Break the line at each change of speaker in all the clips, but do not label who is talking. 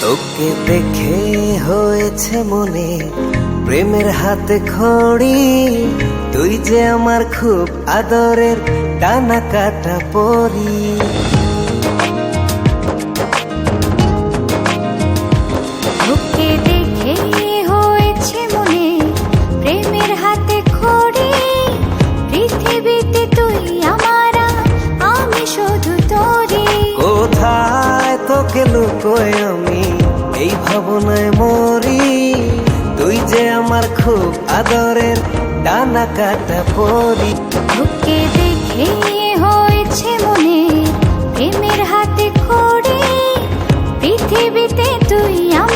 তোকে দেখে হয়েছে মনে, প্রেমের হাতে খড়ি। তুই যে আমার খুব আদরের, টানা কাটা পরি।
তোকে আমি,
এই ভাবনায় মরি। তুই যে আমার খুব আদরের ডানা কাটা পরি।
তোকে দেখে হয়েছে মনে, প্রেমের হাতে খড়ি। পৃথিবীতে তুই আমার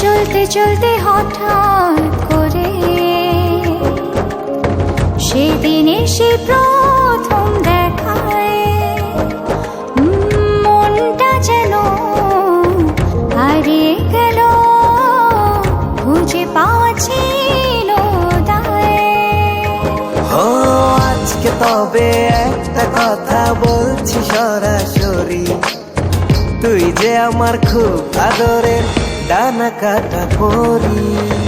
চলতে চলতে হঠাৎ করে সেদিন এসে প্রথম দেখায়, মনটা যেন হারিয়ে গেল, খুঁজে পাওয়া ছিল
আজকে তবে একটা কথা বলছি সরাসরি। তুই যে আমার খুব আদরের ডানা কাটা পরি।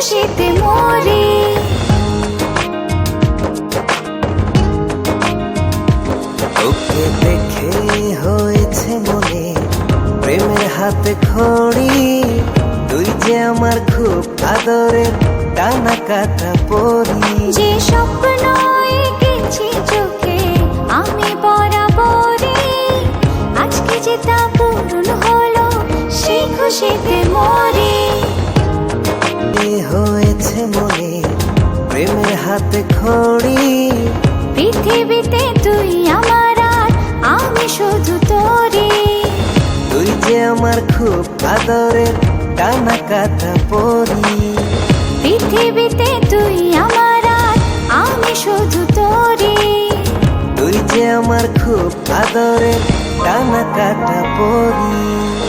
খুশিতে মরি।
তোকে দেখে হয়েছে মনে প্রেমের হাতে খড়ি। তুই যে আমার খুব আদরে টানা কাটা পরি।
যে স্বপ্ন
হাতে খড়ি।
পৃথিবীতে তুই আমার আর, আমি শুধু তোরই।
তুই যে আমার খুব আদরের টানা কাটা পরি।
পৃথিবীতে তুই আমার আর, আমি শুধু তোরই।
তুই যে আমার খুব আদরের টানা কাটা পরি।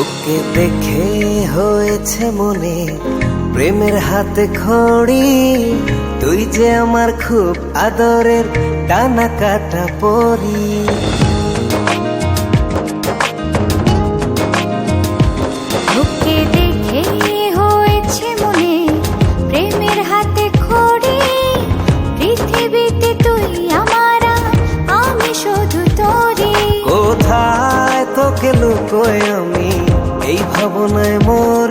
তোকে দেখে হয়েছে মনে প্রেমের হাতে খড়ি। তুই যে আমার খুব আদরের টানা কাটা পরি। কোথায় তোকে লুকোয় ভাবনায় মোর